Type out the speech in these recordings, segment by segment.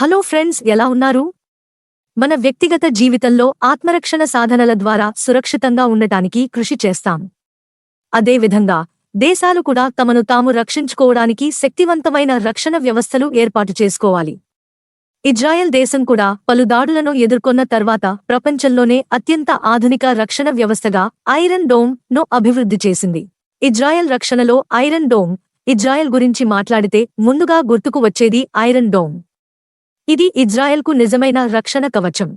Hello friends ఎలా ఉన్నారు? మన వ్యక్తిగత జీవితంలో ఆత్మరక్షణ సాధనల ద్వారా సురక్షితంగా ఉండటానికి కృషి చేస్తాం. అదేవిధంగా దేశాలు కూడా తమను తాము రక్షించుకోవడానికి శక్తివంతమైన రక్షణ వ్యవస్థలు ఏర్పాటు చేసుకోవాలి. ఇజ్రాయెల్ దేశం కూడా పలు దాడులను ఎదుర్కొన్న తర్వాత ప్రపంచంలోనే అత్యంత ఆధునిక రక్షణ వ్యవస్థగా ఐరన్ డోమ్ను అభివృద్ధి చేసింది. ఇజ్రాయెల్ రక్షణలో ఐరన్ డోమ్ ఇజ్రాయెల్ గురించి మాట్లాడితే ముందుగా గుర్తుకు వచ్చేది ఐరన్ డోమ్. ఇది ఇజ్రాయెల్కు నిజమైన రక్షణ కవచం.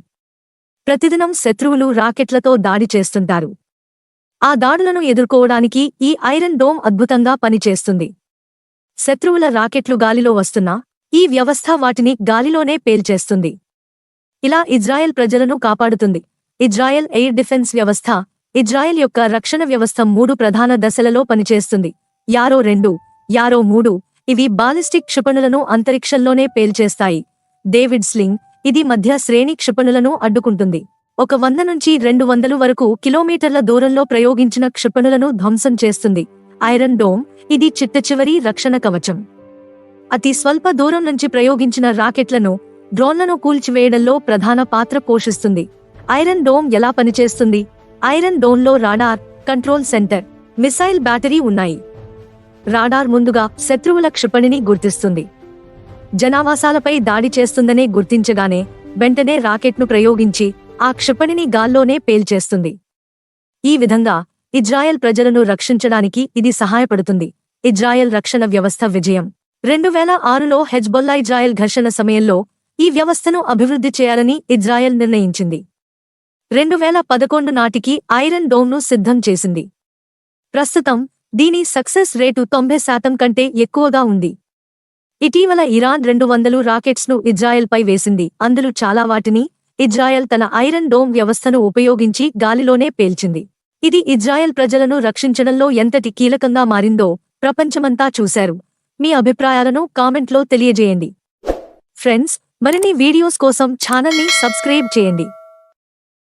ప్రతిదినం శత్రువులు రాకెట్లతో దాడి చేస్తుంటారు. ఆ దాడులను ఎదుర్కోవడానికి ఈ ఐరన్ డోమ్ అద్భుతంగా పనిచేస్తుంది. శత్రువుల రాకెట్లు గాలిలో వస్తున్నా ఈ వ్యవస్థ వాటిని గాలిలోనే పేల్చేస్తుంది. ఇలా ఇజ్రాయెల్ ప్రజలను కాపాడుతుంది. ఇజ్రాయెల్ ఎయిర్ డిఫెన్స్ వ్యవస్థ ఇజ్రాయెల్ యొక్క రక్షణ వ్యవస్థ మూడు ప్రధాన దశలలో పనిచేస్తుంది. యారో రెండు యారో మూడు ఇవి బాలిస్టిక్ క్షిపణులను అంతరిక్షంలోనే పేల్చేస్తాయి. డేవిడ్ స్లింగ్ ఇది మధ్య శ్రేణి క్షిపణులను అడ్డుకుంటుంది. ఒక వంద నుంచి రెండు వందలు వరకు కిలోమీటర్ల దూరంలో ప్రయోగించిన క్షిపణులను ధ్వంసం చేస్తుంది. ఐరన్ డోమ్ ఇది చిట్టచివరి రక్షణ కవచం. అతి స్వల్ప దూరం నుంచి ప్రయోగించిన రాకెట్లను డ్రోన్లను కూల్చివేయడంలో ప్రధాన పాత్ర పోషిస్తుంది. ఐరన్ డోమ్ ఎలా పనిచేస్తుంది? Iron డోమ్లో radar control centre missile battery ఉన్నాయి. రాడార్ ముందుగా శత్రువుల క్షిపణిని గుర్తిస్తుంది. జనావాసాలపై దాడి చేస్తుందనే గుర్తించగానే వెంటనే రాకెట్ను ప్రయోగించి ఆ క్షిపణిని గాల్లోనే పేల్చేస్తుంది. ఈ విధంగా ఇజ్రాయెల్ ప్రజలను రక్షించడానికి ఇది సహాయపడుతుంది. ఇజ్రాయెల్ రక్షణ వ్యవస్థ విజయం. రెండు వేల ఆరులో హెజ్బొల్లా ఇజ్రాయెల్ ఘర్షణ సమయంలో ఈ వ్యవస్థను అభివృద్ధి చేయాలని ఇజ్రాయెల్ నిర్ణయించింది. రెండు వేల పదకొండు నాటికి ఐరన్ డోమ్ను సిద్ధం చేసింది. ప్రస్తుతం దీని సక్సెస్ రేటు తొంభై శాతం కంటే ఎక్కువగా ఉంది. ఇటీవల ఇరాన్ రెండు వందలు రాకెట్స్ను ఇజ్రాయెల్పై వేసింది. అందులో చాలా వాటిని ఇజ్రాయెల్ తన ఐరన్ డోమ్ వ్యవస్థను ఉపయోగించి గాలిలోనే పేల్చింది. ఇది ఇజ్రాయెల్ ప్రజలను రక్షించడంలో ఎంతటి కీలకంగా మారిందో ప్రపంచమంతా చూశారు. మీ అభిప్రాయాలను కామెంట్లో తెలియజేయండి. ఫ్రెండ్స్ మరిన్ని వీడియోస్ కోసం ఛానల్ని సబ్స్క్రైబ్ చేయండి.